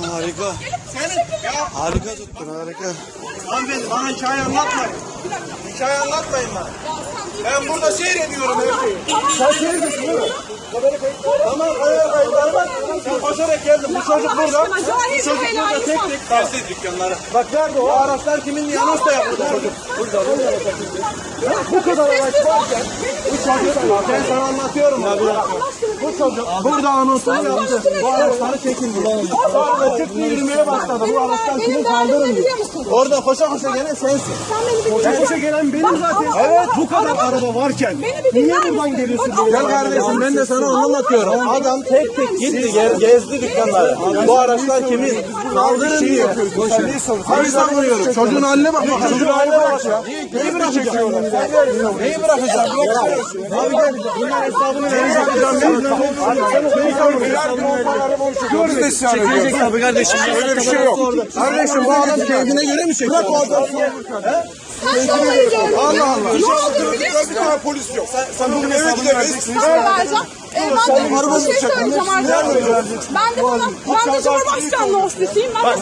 Harika. Senin ya Harika tuttun harika. hanımefendi bana hikaye anlatmayın. Hikaye anlatmayın bana. Ben burada seyrediyorum her şeyi. Sen seyrediyorsun değil mi? Tamam koşarak geldin. Bu çocuk burada. Bu çocuk burada tek tek gezdi dükkanları. Bak nerede o araçlar kimin diye anons da yaptı çocuk. Burada. Burada. Bu kadar araç varken bu çocuk ben sana anlatıyorum ya. Bu çocuk burada anonsunu yaptı. Bu araçları çekildi. Sonra çıktı yürümeye başladı. Bu araçlar kimin kaldırın diye. Orada koşa koşa gelen sensin. Koşa koşa gelen benim zaten. Evet bu kadar araba varken niye buradan geliyorsun? Gel kardeşim ben de sana onu anlatıyorum. Adam tek tek gitti ge- gezdi dükkanları. Bu araçlar kimin? Kaldırın diye. Hayır savunuyorum. Çocuğun haline bak. Çocuğun haline bak ya. Neyi bırakacağım? Neyi bırakacağım? Abi gel. Bunlar hesabını vereceğim. Beni savunuyor. Çekilecek tabii kardeşim. Öyle bir şey yok. Kardeşim bu adam kendine göre mi çekiyor? Bırak o vereceğim. Allah Allah. Ne oldu biliyor musun? Bir tane polis yok. Sen, sen bunun Evet, hesabını vereceksin. Sana vereceğim. Ee, ben de bir şey söyleyeceğim arkadaşlar. Ben de bana, ben de Cumhurbaşkanlığı ofisiyim. Ben de